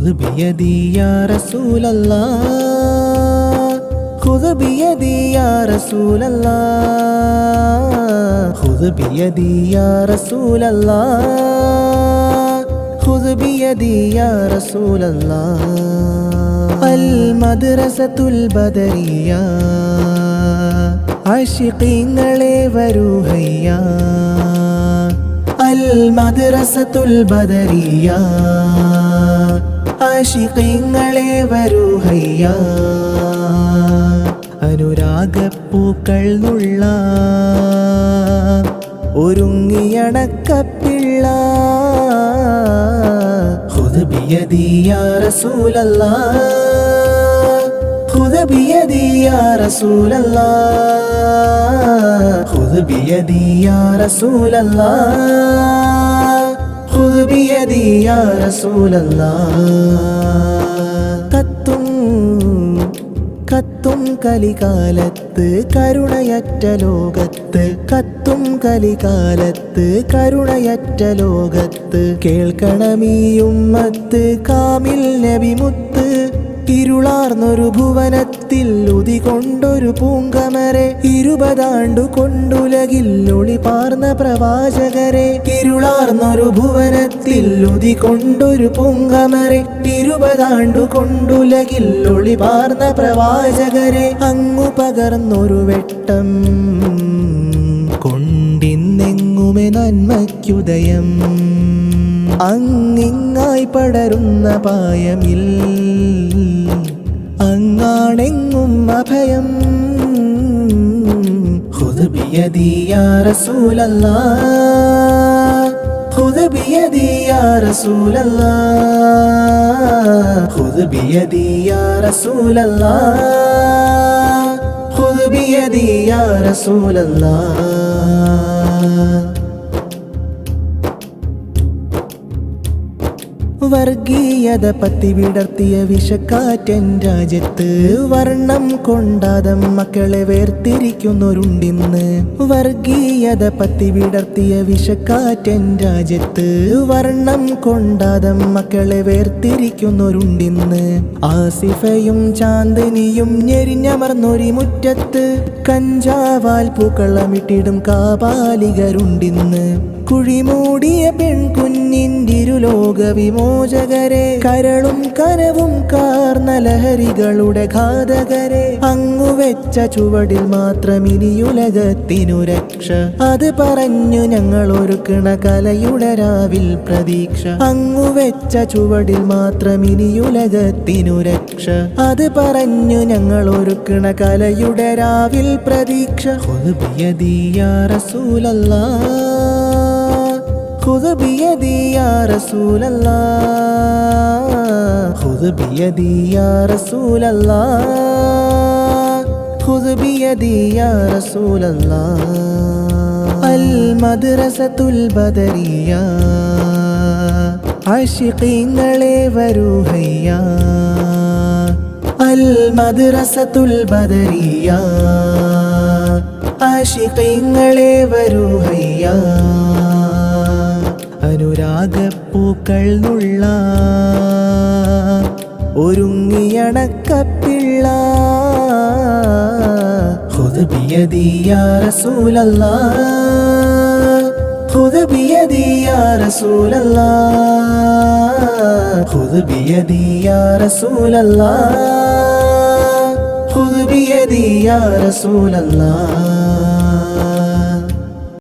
خذ بيدي يا رسول الله. خذ بيدي يا رسول الله. خذ بيدي يا رسول الله. خذ بيدي يا رسول الله. المدرسة البدرية. عاشقين വരൂ ഹയ്യ المدرسة البدرية. ആശികങ്ങളെ വരൂ ഹയ്യ. അനുരാഗപ്പൂക്കൾ നുള്ള. ഒരുങ്ങിയണക്കപ്പിള്ള. റസൂലല്ല. റസൂലല്ല. റസൂലല്ല. കത്തും കത്തും കലികാലത്ത് കരുണയറ്റ ലോകത്ത്. കത്തും കലികാലത്ത് കരുണയറ്റ ലോകത്ത്. കേൾക്കണമീയുമ്മത്ത് കാമിൽ നബിമുത്ത്. ഇരുളാർന്നൊരു ഭുവനത്തിൽ ഉതികൊണ്ടൊരു പൂങ്കമരെ. ഇരുപതാണ്ടു കൊണ്ടുലകിൽ ഒളി പാർന്ന പ്രവാചകരെ. ഇരുളാർന്നൊരു ഭുവനത്തിൽ ഉതികൊണ്ടൊരു പൂങ്കമരെ. ഇരുപതാണ്ടു കൊണ്ടുലകിൽ ഒളി പാർന്ന പ്രവാചകരെ. അങ്ങു പകർന്നൊരു വെട്ടം കൊണ്ടിന്നെങ്ങുമെ നന്മയ്ക്കുദയം. അങ്ങിങ്ങായി പടരുന്ന അങ്ങാണെങ്ങും അഭയം خذ بيدي يا رسول الله خذ بيدي يا رسول الله خذ بيدي يا رسول الله خذ بيدي يا رسول الله വർഗീയത പത്തി വിടർത്തിയ വിഷക്കാറ്റൻ രാജ്യത്ത് വർണം കൊണ്ടാതം മക്കളെ വേർതിരിക്കുന്നൊരുണ്ടിന്ന്. വർഗീയത പത്തി വിടർത്തിയ വിഷക്കാറ്റൻ രാജ്യത്ത് വർണം കൊണ്ടാതം മക്കളെ വേർതിരിക്കുന്നൊരുണ്ടിന്ന്. ആസിഫയും ചാന്ദിനിയും ഞെരിഞ്ഞമർന്നൊരി മുറ്റത്ത് കഞ്ചാവാൽ പൂക്കളമിട്ടിടും കാപാലികരുണ്ടിന്ന്. കുഴിമൂടിയ ഇരുലോക കരളും കരവും കാർന്നലഹരികളുടെ ഘാതകരെ അങ്ങു വെച്ച ചുവടിൽ മാത്രം ഇനിയുലകത്തിനു രക്ഷ. അത് പറഞ്ഞു ഞങ്ങൾ ഒരു കിണകലയുടെ രാവിൽ പ്രതീക്ഷ. അങ്ങു വെച്ച ചുവടിൽ മാത്രം ഇനിയുലകത്തിനു രക്ഷ. അത് പറഞ്ഞു ഞങ്ങൾ ഒരു കിണകലയുടെ രാവിൽ പ്രതീക്ഷ. യാ റസൂലല്ലാ. خذ بيدي يا رسول الله. خذ بيدي يا رسول الله. خذ بيدي يا رسول الله. المدرسة البدرية. عاشقين വരൂ ഹയ്യ المدرسة البدرية. عاشقين വരൂ ഹയ്യ അനുരാഗപ്പൂക്കൾ നുള്ള ഒരുങ്ങിയണക്കപ്പിള്ള ഹുദബിയദിയാറസൂലല്ല. ഹുദബിയദിയാറസൂലല്ല. ഹുദബിയദിയാറസൂലല്ല. ഹുദബിയദിയാറസൂലല്ലാ.